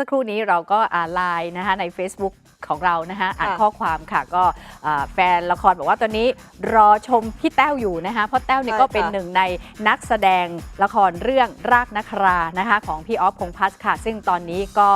สักครู่นี้เราก็อ่านไลน์นะคะใน Facebook ของเรานะคะอ่านค่ะข้อความค่ะก็อ่าแฟนละครบอกว่าตอนนี้รอชมพี่แต้วอยู่นะคะเพราะแต้วเนี่ยใช่ก็เป็นค่ะหนึ่งในนักแสดงละครเรื่องรากนักครานะคะของพี่ออฟพงษ์พัฒน์ค่ะ ซึ่งตอนนี้ก็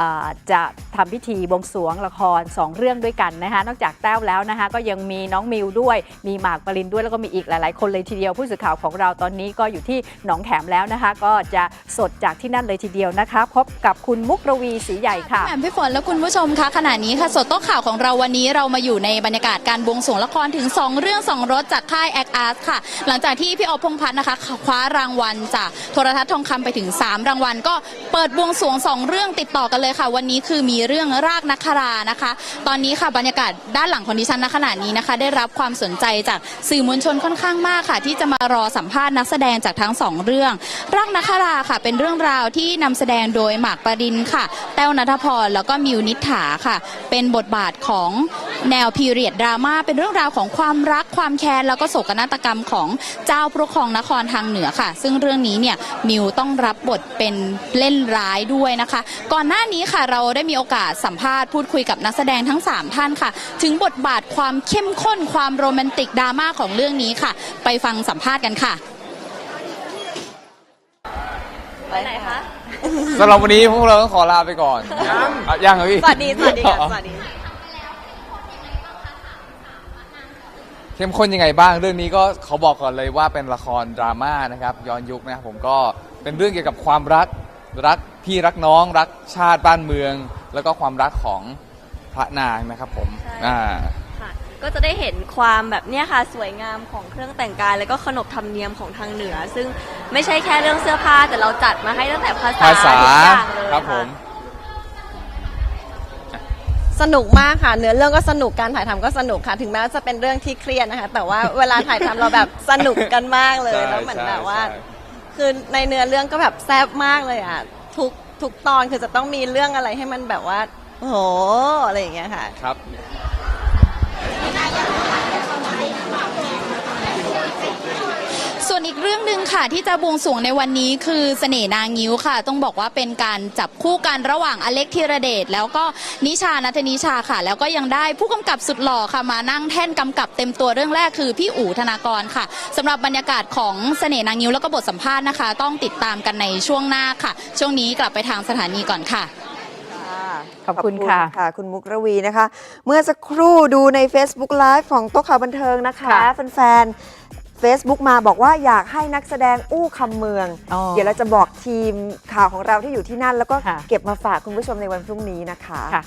อ่าจะทำพิธีบวงสรวงละคร 2 เรื่องด้วยกันนะคะนอกจากแต้วแล้วนะคะก็ยังมีน้องมิวด้วยมีหมากปรินด้วยแล้วก็มีอีกหลาย ๆ คนเลยทีเดียวผู้สื่อข่าวของเราตอนนี้ก็อยู่ที่หนองแขมแล้วนะคะ ก็จะสดจากที่นั่นเลยทีเดียวนะคะ พบกับคุณมุกรวีศรีใหญ่ค่ะแหม่มพี่ฝนและคุณผู้ชมคะขณะนี้ค่ะสดโต๊ะข่าวของเราวันนี้เรามาอยู่ในบรรยากาศการบวงสรวงละครถึง 2 เรื่อง 2 รถจากค่ายแอคอาร์ตค่ะ หลังจากที่พี่ออพงษ์พัฒน์นะคะคว้ารางวัลจากโทรทัศน์ทองคำไปถึง 3 รางวัล ก็เปิดบวงสรวง 2 เรื่องติดต่อกันเลยค่ะ วันนี้คือมีเรื่องรากนักครานะคะ ตอนนี้ค่ะบรรยากาศด้านหลังของดิฉันณขณะนี้นะคะ ได้รับความสนใจจากสื่อมวลชนค่อนข้างมากค่ะ ที่จะมารอสัมภาษณ์นักแสดงจากทั้งสองเรื่อง รากนักคราค่ะ เป็นเรื่องราวที่นำแสดงโดยหมากปรินค่ะ แต้วนัทพรแล้วก็มิวนิษฐาค่ะเป็นบทบาทของแนวพีเรียดดราม่าเป็นเรื่องราวของความรักความแค้นแล้วก็โศกนาฏกรรมของเจ้าปกครองนครทางเหนือค่ะ ซึ่งเรื่องนี้เนี่ยมิวต้องรับบทเป็นเล่นร้ายด้วยนะคะ ก่อนหน้านี้ค่ะเราได้มีโอกาสสัมภาษณ์พูดคุยกับนักแสดงทั้ง 3 ท่านค่ะ ถึงบทบาทความเข้มข้นความโรแมนติกดราม่าของเรื่องนี้ค่ะ ไปฟังสัมภาษณ์กันค่ะไปไหนคะ สำหรับวันนี้พวกเราต้องขอลาไปก่อนยังยังเหรอพี่สวัสดี สวัสดีค่ะสวัสดี เข้มข้นยังไงบ้างเรื่องนี้ก็เขาบอกก่อนเลยว่าเป็นละครดราม่านะครับ ย้อนยุคนะครับผมก็เป็นเรื่องเกี่ยวกับความรักรักพี่รักน้องรักชาติบ้านเมือง แล้วก็ความรักของพระนางนะครับผม ใช่ อ่าค่ะ ก็จะได้เห็นความแบบเนี้ยค่ะสวยงามของเครื่องแต่งกาย แล้วก็ขนบธรรมเนียมของทางเหนือ ซึ่งไม่ใช่แค่เรื่องเสื้อผ้าแต่เราจัดมาให้ตั้งแต่ภาษาภาษาทุกอย่างเลยครับผมสนุกมากค่ะ เนื้อเรื่องก็สนุกการถ่ายทำก็สนุกค่ะ ถึงแม้ว่าจะเป็นเรื่องที่เครียดนะคะ แต่ว่าเวลาถ่ายทำเราแบบสนุกกันมากเลย ใช่แล้วเหมือนแบบว่า ใช่ คือในเนื้อเรื่องก็แบบแซ่บมากเลยอะทุกทุกตอนคือจะต้องมีเรื่องอะไรให้มันแบบว่าโอ้โหอะไรอย่างเงี้ยค่ะ ครับ ส่วนอีกเรื่องหนึ่งค่ะที่จะบวงสรวงในวันนี้คือเสน่ห์นางงิ้วค่ะ ต้องบอกว่าเป็นการจับคู่กันระหว่างอเล็กธีรเดชแล้วก็นิชานัทนิชาค่ะ แล้วก็ยังได้ผู้กำกับสุดหล่อค่ะมานั่งแท่นกำกับเต็มตัวเรื่องแรกคือพี่อู๋ธนากรค่ะสำหรับบรรยากาศของเสน่ห์นางงิ้วแล้วก็บทสัมภาษณ์นะคะ ต้องติดตามกันในช่วงหน้าค่ะ ช่วงนี้กลับไปทางสถานีก่อนค่ะ ขอบคุณค่ะค่ะคุณมุกระวีนะคะ เมื่อสักครู่ดูใน Facebook Live ของโต๊ะข่าวบันเทิงนะคะ ค่ะแฟนๆ Facebook มาบอกว่าอยากให้นักแสดงอู้คำเมือง อ๋อเดี๋ยวเราจะบอกทีมข่าวของเราที่อยู่ที่นั่น แล้วก็ค่ะ เก็บมาฝากคุณผู้ชมในวันพรุ่งนี้นะคะ ค่ะ